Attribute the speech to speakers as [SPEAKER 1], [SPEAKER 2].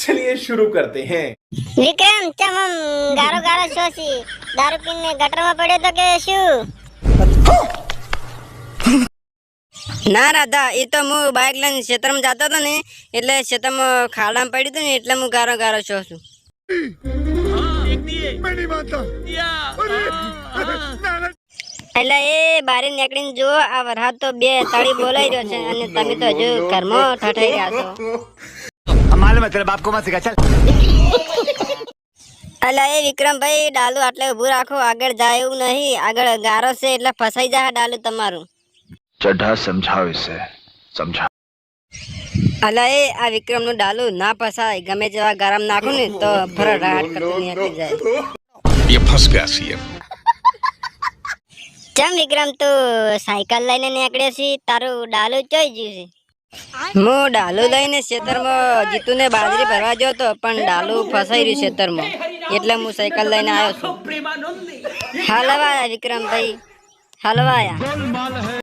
[SPEAKER 1] चलिए शुरू करते हैं
[SPEAKER 2] વિક્રમ ચમ આમ ગારો ગારો છો છી દારૂ પીને ગટરમાં પડ્યો તો કે શું
[SPEAKER 3] ના રાધા એ તો હું બાઇક લઈને ક્ષેત્રમાં જતો હતો ને એટલે ક્ષેત્રમાં ખાડામાં પડ્યું હતું ને એટલે હું ગારો ગારો છો છું એટલે એ બારે નીકળીને જુઓ આ વરસાદ તો બે તળી બોલાઈ રહ્યો છે અને તમે તો હજુ ઘરમાં ઠઠાઈ રહ્યા છો
[SPEAKER 4] मालूम है तेरे बाप को मत सिखा चल
[SPEAKER 3] એટલે એ વિક્રમભાઈ ડાલુ આટલે ઊભું રાખો આગળ જાય એવું નહીં આગળ ગારો છે એટલે ફસાઈ જાય ડાલુ તમારું
[SPEAKER 5] चड्ढा समझाओ इसे समझा
[SPEAKER 3] અલા એ આ વિક્રમ નું ડાલુ ના ફસાય ગમે જેવા ગરમ નાખું ને તો ફરડાટ કરતું નીકળી જાય
[SPEAKER 6] ये फंस गया सीएम
[SPEAKER 2] ચમ વિક્રમ તું સાયકલ લઈને નીકળ્યો છી તારું ડાલું ચોઈ ગયું છે
[SPEAKER 3] હું ડાલુ લઈને ખેતરમાં જીતુને બાજરી ભરવા ગયો તો પણ ડાલુ ફસાઈ રહ્યું ખેતરમાં એટલે હું સાયકલ લઈને આવ્યો છું. હાલવાયા વિક્રમભાઈ, હલવાયા.